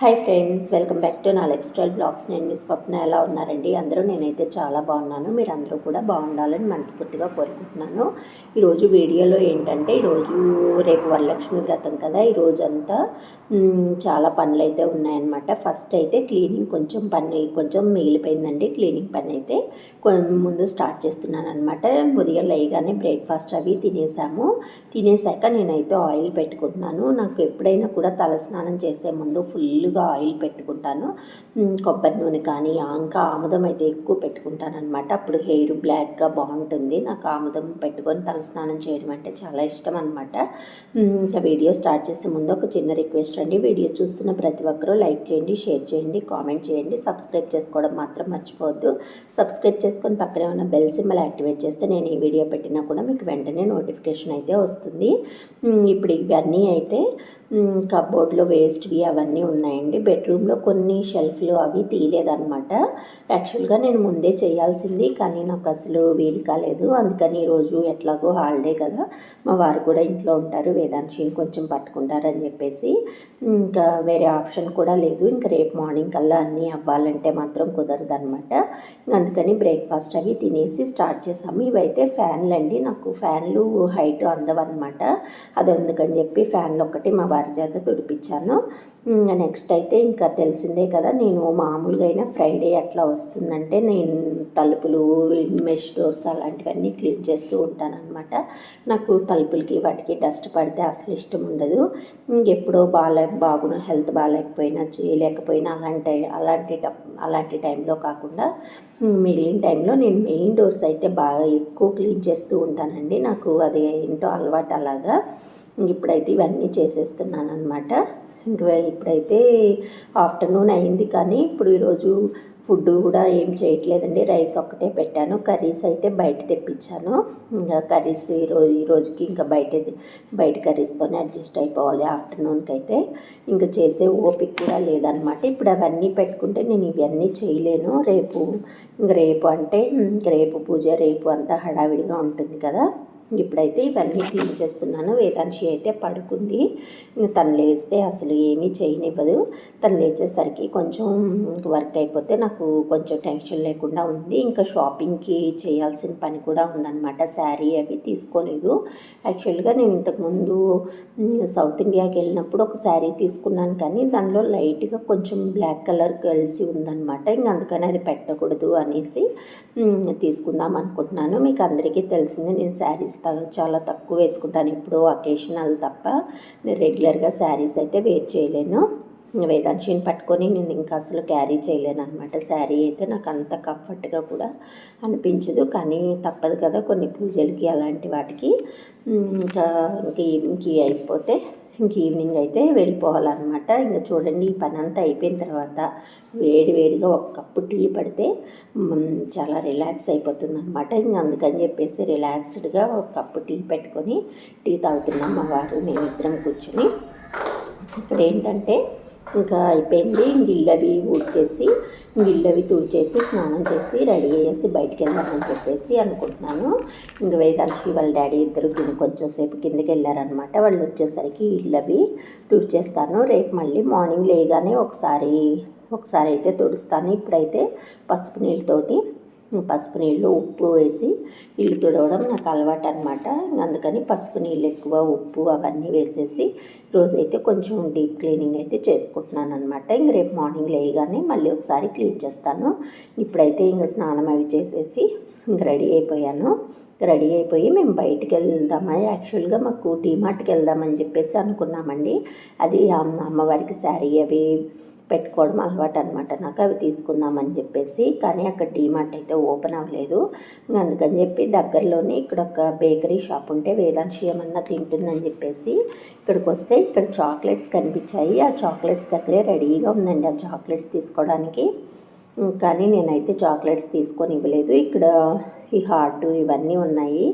Hi friends welcome back to నా life style blogs నేను మీ స్వప్న ఎలా ఉన్నారండి? అందరూ నేనైతే చాలా బాగున్నాను. మీరు అందరూ కూడా బాగుండాలని మనస్ఫూర్తిగా కోరుకుంటున్నాను. ఈరోజు వీడియోలో ఏంటంటే ఈరోజు రేపు వరలక్ష్మి వ్రతం కదా. ఈరోజు అంతా చాలా పనులు అయితే ఉన్నాయన్నమాట. ఫస్ట్ అయితే క్లీనింగ్ కొంచెం పని కొంచెం మిగిలిపోయిందండి క్లీనింగ్ పని అయితే. ముందు స్టార్ట్ చేస్తున్నాను అనమాట ఉదయం లేయగానే బ్రేక్ఫాస్ట్ అవి తినేసాము. తినేసాక నేనైతే ఆయిల్ పెట్టుకుంటున్నాను. నాకు ఎప్పుడైనా కూడా తలస్నానం చేసే ముందు ఫుల్ ఫుల్గా ఆయిల్ పెట్టుకుంటాను. కొబ్బరి నూనె కానీ ఇంకా ఆముదం అయితే ఎక్కువ పెట్టుకుంటాను అనమాట అప్పుడు హెయిర్ బ్లాక్గా బాగుంటుంది. నాకు ఆముదం పెట్టుకొని తలస్నానం చేయడం అంటే చాలా ఇష్టం అనమాట ఇంకా వీడియో స్టార్ట్ చేసే ముందు ఒక చిన్న రిక్వెస్ట్ అండి. వీడియో చూస్తున్న ప్రతి ఒక్కరూ లైక్ చేయండి షేర్ చేయండి కామెంట్ చేయండి. సబ్స్క్రైబ్ చేసుకోవడం మాత్రం మర్చిపోవద్దు. సబ్స్క్రైబ్ చేసుకొని పక్కనే ఉన్న బెల్ సింబల్ యాక్టివేట్ చేస్తే నేను ఈ వీడియో పెట్టినా కూడా మీకు వెంటనే నోటిఫికేషన్ అయితే వస్తుంది. ఇప్పుడు ఇవన్నీ అయితే కబోర్డ్లో వేస్ట్వి అవన్నీ ఉన్నాయి. ఉన్నాయండి. బెడ్రూమ్లో కొన్ని షెల్ఫ్లు అవి తీయలేదన్నమాట. యాక్చువల్గా నేను ముందే చేయాల్సింది కానీ నాకు అసలు వీలు కాలేదు. అందుకని ఈరోజు ఎట్లాగో హాలిడే కదా మా వారు కూడా ఇంట్లో ఉంటారు వేదాంశిని కొంచెం పట్టుకుంటారని చెప్పేసి. ఇంకా వేరే ఆప్షన్ కూడా లేదు. ఇంకా రేపు మార్నింగ్ కల్లా అన్నీ అవ్వాలంటే మాత్రం కుదరదు అనమాట అందుకని బ్రేక్ఫాస్ట్ అవి తినేసి స్టార్ట్ చేసాము. ఇవైతే ఫ్యాన్లు అండి నాకు ఫ్యాన్లు హైట్ అందవన్నమాట. అది అందుకని చెప్పి ఫ్యాన్లు ఒకటి మా వారి చేత తుడిపించాను. నెక్స్ట్ అయితే ఇంకా తెలిసిందే కదా నేను మామూలుగా అయినా ఫ్రైడే అట్లా వస్తుందంటే నేను తలుపులు మెష్ డోర్స్ అలాంటివన్నీ క్లీన్ చేస్తూ ఉంటానన్నమాట. నాకు తలుపులకి వాటికి డస్ట్ పడితే అసలు ఇష్టం ఉండదు. ఎప్పుడో బాగా బాగున్న హెల్త్ బాగాలేకపోయినా చేయలేకపోయినా అలాంటి అలాంటి టప్- అలాంటి టైంలో కాకుండా మిగిలిన టైంలో నేను మెయిన్ డోర్స్ అయితే బాగా ఎక్కువ క్లీన్ చేస్తూ ఉంటానండి. నాకు అది ఏంటో అలవాటు అలాగా. ఇప్పుడైతే ఇవన్నీ చేసేస్తున్నాను అనమాట ఇంకా ఇప్పుడైతే ఆఫ్టర్నూన్ అయింది కానీ ఇప్పుడు ఈరోజు ఫుడ్ కూడా ఏం చేయట్లేదండి. రైస్ ఒక్కటే పెట్టాను. కర్రీస్ అయితే బయట తెప్పించాను. ఇంకా కర్రీస్ ఈరోజు ఈ రోజుకి ఇంకా బయట బయట కర్రీస్తోనే అడ్జస్ట్ అయిపోవాలి ఆఫ్టర్నూన్కి అయితే ఇంకా చేసే ఓపిక కూడా లేదనమాట ఇప్పుడు అవన్నీ పెట్టుకుంటే నేను ఇవన్నీ చేయలేను. రేపు ఇంక రేపు అంటే రేపు పూజ రేపు అంతా హడావిడిగా ఉంటుంది కదా. ఇప్పుడైతే ఇవన్నీ క్లీన్ చేస్తున్నాను. వేదాంశి అయితే పడుకుంది. ఇంక తను లేస్తే అసలు ఏమీ చేయనివ్వదు. తను లేచేసరికి కొంచెం వర్క్ అయిపోతే నాకు కొంచెం టెన్షన్ లేకుండా ఉంది. ఇంకా షాపింగ్కి చేయాల్సిన పని కూడా ఉందన్నమాట. శారీ అవి తీసుకోలేదు. యాక్చువల్గా నేను ఇంతకుముందు సౌత్ ఇండియాకి వెళ్ళినప్పుడు ఒక శారీ తీసుకున్నాను కానీ దానిలో లైట్గా కొంచెం బ్లాక్ కలర్ కలిసి ఉందన్నమాట. ఇంక అందుకని అది పెట్టకూడదు అనేసి తీసుకుందాం అనుకుంటున్నాను. మీకు అందరికీ తెలిసిందే నేను శారీస్ చాలా తక్కువ వేసుకుంటాను. ఇప్పుడు అకేషనల్ తప్ప నేను రెగ్యులర్గా శారీస్ అయితే వేర్ చేయలేను. వేదాంశిని పట్టుకొని నేను ఇంకా అసలు క్యారీ చేయలేను అనమాట శారీ అయితే నాకు అంత కంఫర్ట్గా కూడా అనిపించదు. కానీ తప్పదు కదా కొన్ని పూజలకి అలాంటి వాటికి. ఇంకా ఇంక ఈవినింగ్కి అయిపోతే ఇంక ఈవినింగ్ అయితే వెళ్ళిపోవాలన్నమాట. ఇంకా చూడండి ఈ పని అంతా అయిపోయిన తర్వాత వేడి వేడిగా ఒక కప్పు టీ పడితే చాలా రిలాక్స్ అయిపోతుంది అనమాట ఇంక అందుకని చెప్పేసి రిలాక్స్డ్గా ఒక కప్పు టీ పెట్టుకొని టీ తాగుతున్నాం మా వారు నేను ఇద్దరం కూర్చొని. ఇప్పుడు ఏంటంటే ఇంకా అయిపోయింది. గిళ్ళవి అవి ఊడ్చేసి ఇంక అవి తుడిచేసి స్నానం చేసి రెడీ అయ్యేసి బయటికి వెళ్దామని చెప్పేసి అనుకుంటున్నాను. ఇంక వేదాంశి వాళ్ళ డాడీ ఇద్దరు కింద కొంచెం సేపు కిందకి వెళ్ళారనమాట. వాళ్ళు వచ్చేసరికి ఇల్లు అవి తుడిచేస్తాను. రేపు మళ్ళీ మార్నింగ్ లేగానే ఒకసారి ఒకసారి అయితే తుడుస్తాను. ఇప్పుడైతే పసుపు నీళ్ళతోటి పసుపు నీళ్ళు ఉప్పు వేసి ఇల్లు తుడవడం నాకు అలవాటు అనమాట అందుకని పసుపు నీళ్ళు ఎక్కువ ఉప్పు అవన్నీ వేసేసి రోజైతే కొంచెం డీప్ క్లీనింగ్ అయితే చేసుకుంటున్నాను అనమాట ఇంక రేపు మార్నింగ్ లేయగానే మళ్ళీ ఒకసారి క్లీన్ చేస్తాను. ఇప్పుడైతే ఇంక స్నానం అవి చేసేసి ఇంక రెడీ అయిపోయాను. రెడీ అయిపోయి మేము బయటికి వెళ్దామా? యాక్చువల్గా మాకు డీమార్ట్కి వెళ్దామని చెప్పేసి అనుకున్నామండి. అది అమ్మ అమ్మవారికి శారీ అవి పెట్టుకోవడం అలవాటు అనమాట నాకు అవి తీసుకుందామని చెప్పేసి కానీ అక్కడ డీమార్ట్ అయితే ఓపెన్ అవ్వలేదు. అందుకని చెప్పి దగ్గరలోనే ఇక్కడ ఒక బేకరీ షాప్ ఉంటే వేదాంశి ఏమన్నా తింటుందని చెప్పేసి ఇక్కడికి వస్తే ఇక్కడ చాక్లెట్స్ కనిపించాయి. ఆ చాక్లెట్స్ దగ్గరే రెడీగా ఉందండి. ఆ చాక్లెట్స్ తీసుకోవడానికి. కానీ నేనైతే చాక్లెట్స్ తీసుకొని ఇవ్వలేదు. ఇక్కడ ఈ హార్ట్ ఇవన్నీ ఉన్నాయి.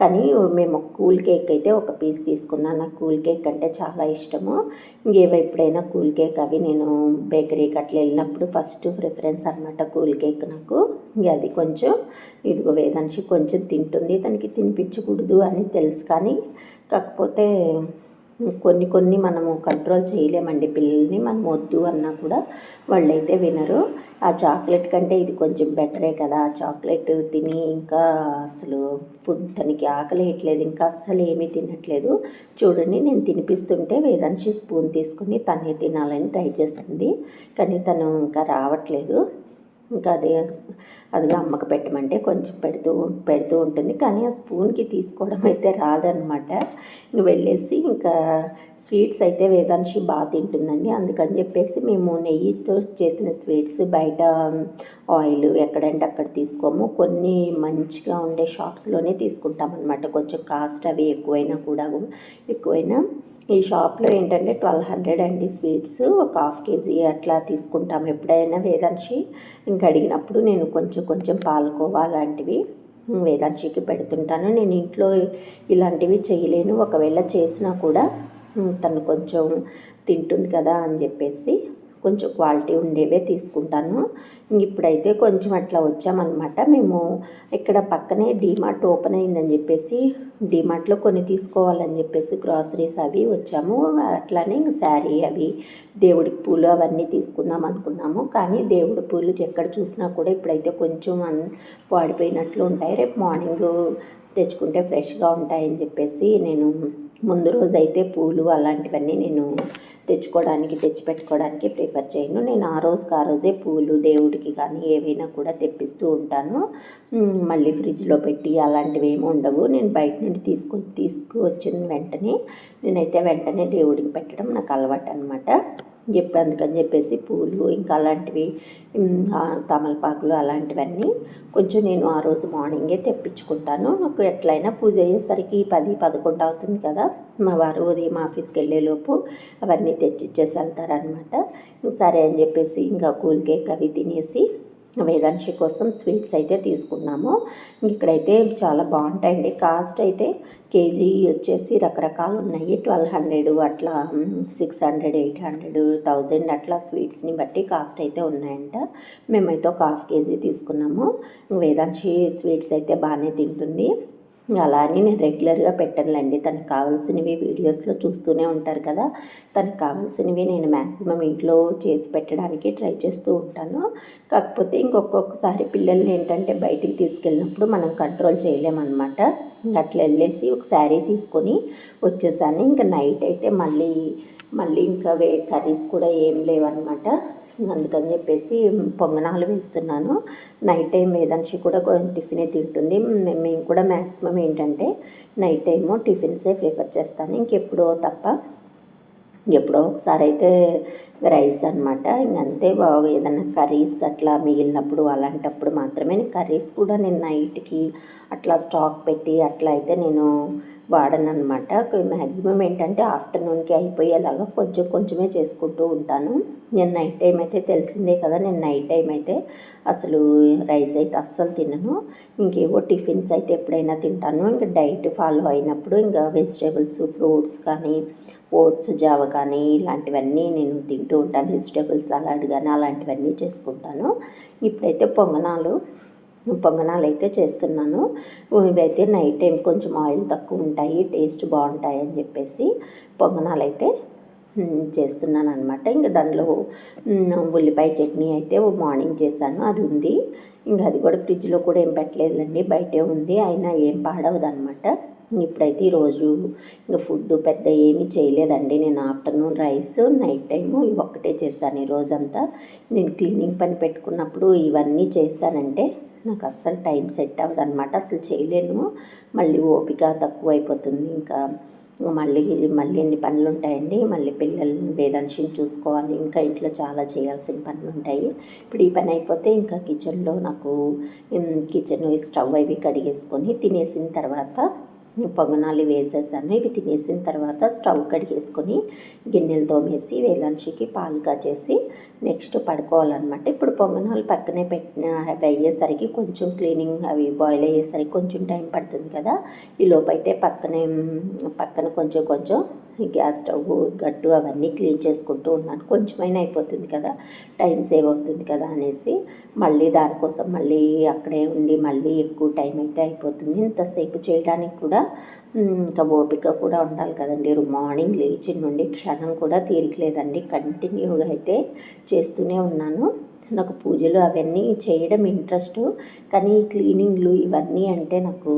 కానీ మేము కూల్ కేక్ అయితే ఒక పీస్ తీసుకున్నాను. నాకు కూల్ కేక్ అంటే చాలా ఇష్టము. ఇంకేమో ఎప్పుడైనా కూల్ కేక్ అవి నేను బేకరీకి అట్లా వెళ్ళినప్పుడు ఫస్ట్ ప్రిఫరెన్స్ అనమాట కూల్ కేక్ నాకు. ఇంక అది కొంచెం ఇదిగో వేదాంశి కొంచెం తింటుంది. తనకి తినిపించకూడదు అని తెలుసు కానీ కాకపోతే కొన్ని కొన్ని మనము కంట్రోల్ చేయలేమండి. పిల్లల్ని మనం వద్దు అన్నా కూడా వాళ్ళైతే వినరు. ఆ చాక్లెట్ కంటే ఇది కొంచెం బెటరే కదా. ఆ చాక్లెట్ తిని ఇంకా అసలు ఫుడ్ తనకి ఆకలి వేయట్లేదు. ఇంకా అస్సలు ఏమీ తినట్లేదు. చూడండి నేను తినిపిస్తుంటే వేదాంశి స్పూన్ తీసుకుని తనే తినాలని ట్రై చేస్తుంది. కానీ తను ఇంకా రావట్లేదు. ఇంకా అదే అదిగా అమ్మకు పెట్టమంటే కొంచెం పెడుతూ పెడుతూ ఉంటుంది. కానీ ఆ స్పూన్కి తీసుకోవడం అయితే రాదనమాట ఇంక వెళ్ళేసి ఇంకా స్వీట్స్ అయితే వేదాంశి బాగా తింటుందండి. అందుకని చెప్పేసి మేము నెయ్యితో చేసిన స్వీట్స్ బయట ఆయిల్ ఎక్కడంటే అక్కడ తీసుకోము. కొన్ని మంచిగా ఉండే షాప్స్లోనే తీసుకుంటాం అనమాట కొంచెం కాస్ట్ అవి ఎక్కువైనా కూడా ఎక్కువైనా. ఈ షాప్లో ఏంటంటే ట్వెల్వ్ హండ్రెడ్ అండి స్వీట్స్. ఒక హాఫ్ కేజీ అట్లా తీసుకుంటాం ఎప్పుడైనా వేదాంశి. ఇంకా అడిగినప్పుడు నేను కొంచెం కొంచెం పాలకోవా లాంటివి వేదాంశికి పెడుతుంటాను. నేను ఇంట్లో ఇలాంటివి చేయలేను. ఒకవేళ చేసినా కూడా తను కొంచెం తింటుంది కదా అని చెప్పేసి కొంచెం క్వాలిటీ ఉండేవే తీసుకుంటాను. ఇప్పుడైతే కొంచెం అట్లా వచ్చామన్నమాట. మేము ఇక్కడ పక్కనే డీమార్ట్ ఓపెన్ అయిందని చెప్పేసి డీమార్ట్లో కొన్ని తీసుకోవాలని చెప్పేసి గ్రాసరీస్ అవి వచ్చాము. అట్లానే ఇంక శారీ అవి దేవుడికి పూలు అవన్నీ తీసుకుందాం అనుకున్నాము. కానీ దేవుడి పూలు ఎక్కడ చూసినా కూడా ఇప్పుడైతే కొంచెం వాడిపోయినట్లు ఉంటాయి. రేపు మార్నింగ్ తెచ్చుకుంటే ఫ్రెష్గా ఉంటాయని చెప్పేసి నేను ముందు రోజైతే పూలు అలాంటివన్నీ నేను తెచ్చుకోవడానికి తెచ్చిపెట్టుకోవడానికి ప్రిఫర్ చేయను. నేను ఆ రోజుకి ఆ రోజే పూలు దేవుడికి కానీ ఏవైనా కూడా తెప్పిస్తూ ఉంటాను. మళ్ళీ ఫ్రిడ్జ్లో పెట్టి అలాంటివి ఏమి ఉండవు. నేను బయట నుండి తీసుకొని తీసుకువచ్చిన వెంటనే నేనైతే వెంటనే దేవుడికి పెట్టడం నాకు అలవాటు అనమాట ఎప్పుడందుకని చెప్పేసి పూలు ఇంకా అలాంటివి తమలపాకులు అలాంటివన్నీ కొంచెం నేను ఆ రోజు మార్నింగే తెప్పించుకుంటాను. నాకు ఎట్లయినా పూజ అయ్యేసరికి పది పదకొండు అవుతుంది కదా. మా వారు ఉదయం ఆఫీస్కి వెళ్ళేలోపు అవన్నీ తెచ్చిచ్చేసి వెళ్తారనమాట సరే అని చెప్పేసి ఇంకా కూల్ కేక్ అవి తినేసి వేదాంశి కోసం స్వీట్స్ అయితే తీసుకున్నాము. ఇక్కడైతే చాలా బాగుంటాయండి. కాస్ట్ అయితే కేజీ వచ్చేసి రకరకాలు ఉన్నాయి. ట్వెల్వ్ హండ్రెడ్ అట్లా six hundred eight hundred thousand అట్లా స్వీట్స్ని బట్టి కాస్ట్ అయితే ఉన్నాయంట. మేమైతే ఒక హాఫ్ కేజీ తీసుకున్నాము. వేదాంశి స్వీట్స్ అయితే బాగానే తింటుంది. అలా అని నేను రెగ్యులర్గా పెట్టనులేండి. తనకు కావాల్సినవి వీడియోస్లో చూస్తూనే ఉంటారు కదా. తనకు కావాల్సినవి నేను మ్యాక్సిమం ఇంట్లో చేసి పెట్టడానికి ట్రై చేస్తూ ఉంటాను. కాకపోతే ఇంకొక్కొక్కసారి పిల్లల్ని ఏంటంటే బయటికి తీసుకెళ్ళినప్పుడు మనం కంట్రోల్ చేయలేమన్నమాట. అట్లా వెళ్ళేసి ఒక శారీ తీసుకొని వచ్చేసాను. ఇంకా నైట్ అయితే మళ్ళీ మళ్ళీ ఇంకా వే కర్రీస్ కూడా ఏం లేవన్నమాట. అందుకని చెప్పేసి పొంగనాలు వేస్తున్నాను. నైట్ టైం వేదాంశి కూడా టిఫినే తింటుంది. మేము కూడా మ్యాక్సిమం ఏంటంటే నైట్ టైము టిఫిన్సే ప్రిఫర్ చేస్తాను. ఇంకెప్పుడో తప్ప ఎప్పుడో ఒకసారి అయితే రైస్ అనమాట ఇంకంతే బాగా ఏదైనా కర్రీస్ అట్లా మిగిలినప్పుడు అలాంటప్పుడు మాత్రమే. కర్రీస్ కూడా నేను నైట్కి అట్లా స్టాక్ పెట్టి అట్లా అయితే నేను వాడను అనమాట మ్యాక్సిమం ఏంటంటే ఆఫ్టర్నూన్కి అయిపోయేలాగా కొంచెం కొంచెమే చేసుకుంటూ ఉంటాను. నేను నైట్ టైం అయితే తెలిసిందే కదా నేను నైట్ టైం అయితే అసలు రైస్ అయితే అస్సలు తినను. ఇంకేవో టిఫిన్స్ అయితే ఎప్పుడైనా తింటాను. ఇంకా డైట్ ఫాలో అయినప్పుడు ఇంకా వెజిటేబుల్స్ ఫ్రూట్స్ కానీ ఓట్స్ జావ కానీ ఇలాంటివన్నీ నేను తింటూ ఉంటాను. వెజిటేబుల్స్ సలాడ్ కానీ అలాంటివన్నీ చేసుకుంటాను. ఇప్పుడైతే పొంగనాలు పొంగనాలు అయితే చేస్తున్నాను. ఇవైతే నైట్ టైం కొంచెం ఆయిల్ తక్కువ ఉంటాయి టేస్ట్ బాగుంటాయి అని చెప్పేసి పొంగనాలు అయితే చేస్తున్నాను అనమాట ఇంకా దానిలో ఉల్లిపాయ చట్నీ అయితే మార్నింగ్ చేశాను అది ఉంది. ఇంకా అది కూడా ఫ్రిడ్జ్లో కూడా ఏం పెట్టలేదండి బయటే ఉంది అయినా ఏం పాడవదు అనమాట ఇప్పుడైతే ఈరోజు ఇంకా ఫుడ్ పెద్ద ఏమీ చేయలేదండి నేను ఆఫ్టర్నూన్ రైస్ నైట్ టైము ఇవి ఒక్కటే చేశాను ఈ రోజంతా. నేను క్లీనింగ్ పని పెట్టుకున్నప్పుడు ఇవన్నీ చేశానంటే నాకు అస్సలు టైం సెట్ అవ్వదు అనమాట అసలు చేయలేను. మళ్ళీ ఓపిక తక్కువ అయిపోతుంది ఇంకా మళ్ళీ మళ్ళీ ఎన్ని పనులు ఉంటాయండి మళ్ళీ పిల్లల్ని వేదాంశిని చూసుకోవాలి. ఇంకా ఇంట్లో చాలా చేయాల్సిన పనులు ఉంటాయి ఇప్పుడు ఈ పని అయిపోతే ఇంకా కిచెన్లో నాకు కిచెన్ స్టవ్ అవి కడిగేసుకొని తినేసిన తర్వాత పొంగనాలు వేసేసాను. ఇవి తినేసిన తర్వాత స్టవ్ కడిగేసుకొని గిన్నెలు తోమేసి వేలాంచికి పాలు కాచేసి నెక్స్ట్ పడుకోవాలన్నమాట. ఇప్పుడు పొంగనాలు పక్కనే పెట్టిన అవి అయ్యేసరికి కొంచెం క్లీనింగ్ అవి బాయిల్ అయ్యేసరికి కొంచెం టైం పడుతుంది కదా. ఈ లోపైతే పక్కనే పక్కన కొంచెం కొంచెం గ్యాస్ స్టవ్ గట్టు అవన్నీ క్లీన్ చేసుకుంటూ ఉన్నాను. కొంచెమైనా అయిపోతుంది కదా టైం సేవ్ అవుతుంది కదా అనేసి మళ్ళీ దానికోసం మళ్ళీ అక్కడే ఉండి మళ్ళీ ఎక్కువ టైం అయితే అయిపోతుంది. ఇంతసేపు చేయడానికి కూడా ఇంకా ఓపిక కూడా ఉండాలి కదండి. మార్నింగ్ లేచి నుండి క్షణం కూడా తీరికలేదండి. కంటిన్యూగా అయితే చేస్తూనే ఉన్నాను. నాకు పూజలు అవన్నీ చేయడం ఇంట్రెస్ట్. కానీ క్లీనింగ్లు ఇవన్నీ అంటే నాకు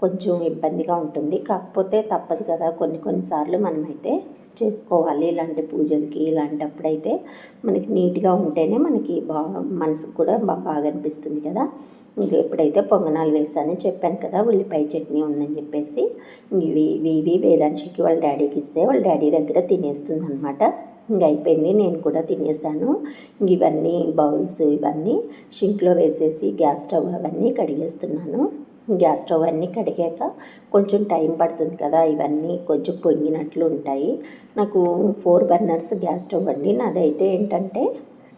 కొంచెం ఇబ్బందిగా ఉంటుంది. కాకపోతే తప్పదు కదా కొన్ని కొన్నిసార్లు మనమైతే చేసుకోవాలి ఇలాంటి పూజలకి ఇలాంటప్పుడైతే మనకి నీట్గా ఉంటేనే మనకి బాగా మనసుకు కూడా బాగా అనిపిస్తుంది కదా. ఇది ఎప్పుడైతే పొంగనాలు వేసానని చెప్పాను కదా ఉల్లిపాయ చట్నీ ఉందని చెప్పేసి ఇవి ఇవి ఇవి వాళ్ళ డాడీకి ఇస్తే వాళ్ళ డాడీ దగ్గర తినేస్తుంది అనమాట ఇంక అయిపోయింది నేను కూడా తినేసాను. ఇవన్నీ బౌల్స్ ఇవన్నీ షింక్లో వేసేసి గ్యాస్ స్టవ్ అవన్నీ కడిగేస్తున్నాను. గ్యాస్ స్టవ్ అన్నీ కడిగాక కొంచెం టైం పడుతుంది కదా ఇవన్నీ కొంచెం పొంగినట్లు ఉంటాయి. నాకు ఫోర్ బర్నర్స్ గ్యాస్ స్టవ్ అండి. నాదైతే ఏంటంటే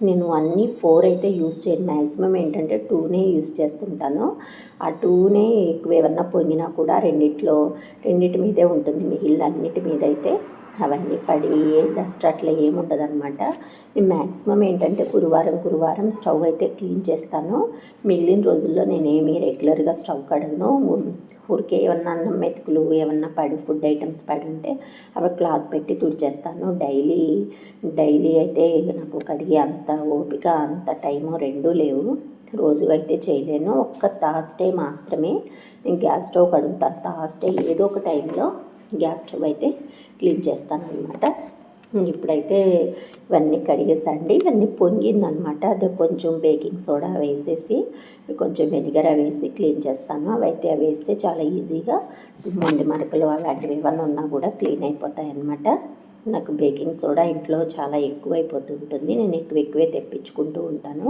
నేను అన్నీ ఫోర్ అయితే యూస్ చేయను. మ్యాక్సిమం ఏంటంటే టూనే యూస్ చేస్తుంటాను. ఆ టూనే ఎక్కువ ఏమన్నా పొంగినా కూడా రెండిట్లో రెండింటి మీదే ఉంటుంది. మిగిలిన అన్నిటి మీద అయితే అవన్నీ పడి డస్ట్ అట్లా ఏముండదు అనమాట నేను మ్యాక్సిమం ఏంటంటే గురువారం గురువారం స్టవ్ అయితే క్లీన్ చేస్తాను. మిగిలిన రోజుల్లో నేనేమి రెగ్యులర్గా స్టవ్ కడగను. ఊరికే ఏమన్నా అన్నం మెతుకులు ఏమన్నా పడి ఫుడ్ ఐటమ్స్ పడి ఉంటే అవి క్లాత్ పెట్టి తుడిచేస్తాను. డైలీ డైలీ అయితే నాకు కడిగే అంత ఓపిక అంత టైము రెండూ లేవు. రోజు అయితే చేయలేను. ఒక్క థాస్డే మాత్రమే నేను గ్యాస్ స్టవ్ కడుగుతాను. థాస్డే ఏదో ఒక టైంలో గ్యాస్ స్టవ్ అయితే క్లీన్ చేస్తాను అనమాట ఇప్పుడైతే ఇవన్నీ కడిగేసండి. ఇవన్నీ పొంగిందనమాట అది కొంచెం బేకింగ్ సోడా వేసేసి కొంచెం వెనిగర్ వేసి క్లీన్ చేస్తాను. అవైతే అవి వేస్తే చాలా ఈజీగా మొండి మరకలు అలాంటివి ఏమన్నా ఉన్నా కూడా క్లీన్ అయిపోతాయి నాకు బేకింగ్ సోడా ఇంట్లో చాలా ఎక్కువైపోతుంటుంది నేను ఎక్కువ ఎక్కువే తెప్పించుకుంటూ ఉంటాను.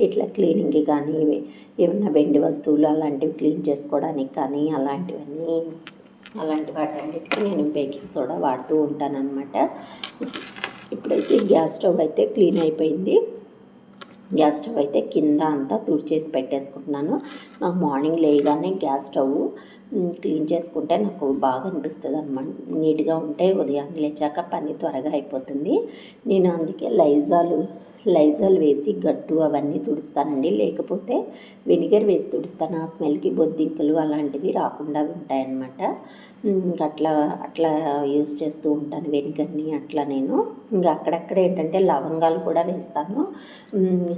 ఇట్లా క్లీనింగ్కి కానీ ఏమైనా వెండి వస్తువులు అలాంటివి క్లీన్ చేసుకోవడానికి కానీ అలాంటివన్నీ అలాంటి వాటన్నిటికీ నేను బేకింగ్ సోడా వాడుతూ ఉంటానన్నమాట. ఇప్పుడైతే గ్యాస్ స్టవ్ అయితే క్లీన్ అయిపోయింది. గ్యాస్ స్టవ్ అయితే కింద అంతా తుడిచేసి పెట్టేసుకుంటున్నాను. నాకు మార్నింగ్ లేయగానే గ్యాస్ స్టవ్ క్లీన్ చేసుకుంటే నాకు బాగా అనిపిస్తుంది అనమాట నీట్గా ఉంటే ఉదయాన్నే లేచాక పని త్వరగా అయిపోతుంది. నేను అందుకే లైజాలు లైజాల్ వేసి గట్టు అవన్నీ తుడుస్తానండి. లేకపోతే వెనిగర్ వేసి తుడుస్తాను. ఆ స్మెల్కి బొద్దింకలు అలాంటివి రాకుండా ఉంటాయన్నమాట. అట్లా అట్లా యూస్ చేస్తూ ఉంటాను వెనిగర్ని అట్లా నేను. ఇంకా అక్కడక్కడ ఏంటంటే లవంగాలు కూడా వేస్తాను.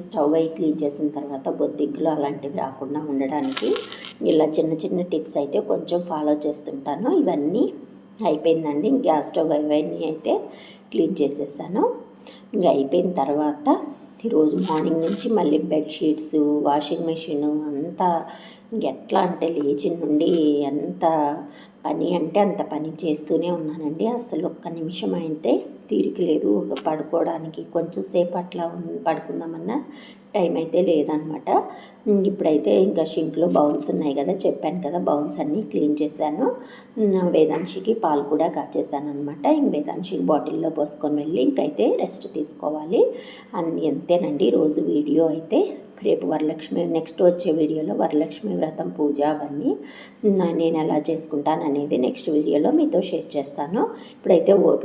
స్టవ్ అయి క్లీన్ చేసిన తర్వాత బొద్దిగ్గులు అలాంటివి రాకుండా ఉండడానికి ఇలా చిన్న చిన్న టిప్స్ అయితే కొంచెం ఫాలో చేస్తుంటాను. ఇవన్నీ అయిపోయిందండి. గ్యాస్ స్టవ్ అవన్నీ అయితే క్లీన్ చేసేసాను. ఇంకా అయిపోయిన తర్వాత ఈరోజు మార్నింగ్ నుంచి మళ్ళీ బెడ్షీట్స్ వాషింగ్ మెషిన్ అంతా ఎట్లా అంటే లేచి నుండి ఎంత పని అంటే అంత పని చేస్తూనే ఉన్నానండి. అసలు ఒక్క నిమిషం అయితే తీరిక లేదు. ఒక పడుకోవడానికి కొంచెం సేపు అట్లా పడుకుందామన్నా టైం అయితే లేదనమాట. ఇప్పుడైతే ఇంకా షింక్లో బౌల్స్ ఉన్నాయి కదా చెప్పాను కదా బౌల్స్ అన్నీ క్లీన్ చేశాను. వేదాంశికి పాలు కూడా కాచేసాను అనమాట ఇంక వేదాంశికి బాటిల్లో పోసుకొని వెళ్ళి ఇంకైతే రెస్ట్ తీసుకోవాలి. అని అంతేనండి రోజు వీడియో అయితే. రేపు వరలక్ష్మి నెక్స్ట్ వచ్చే వీడియోలో వరలక్ష్మి వ్రతం పూజ అవన్నీ నేను ఎలా చేసుకుంటాను అనేది నెక్స్ట్ వీడియోలో మీతో షేర్ చేస్తాను. ఇప్పుడైతే ఓపిక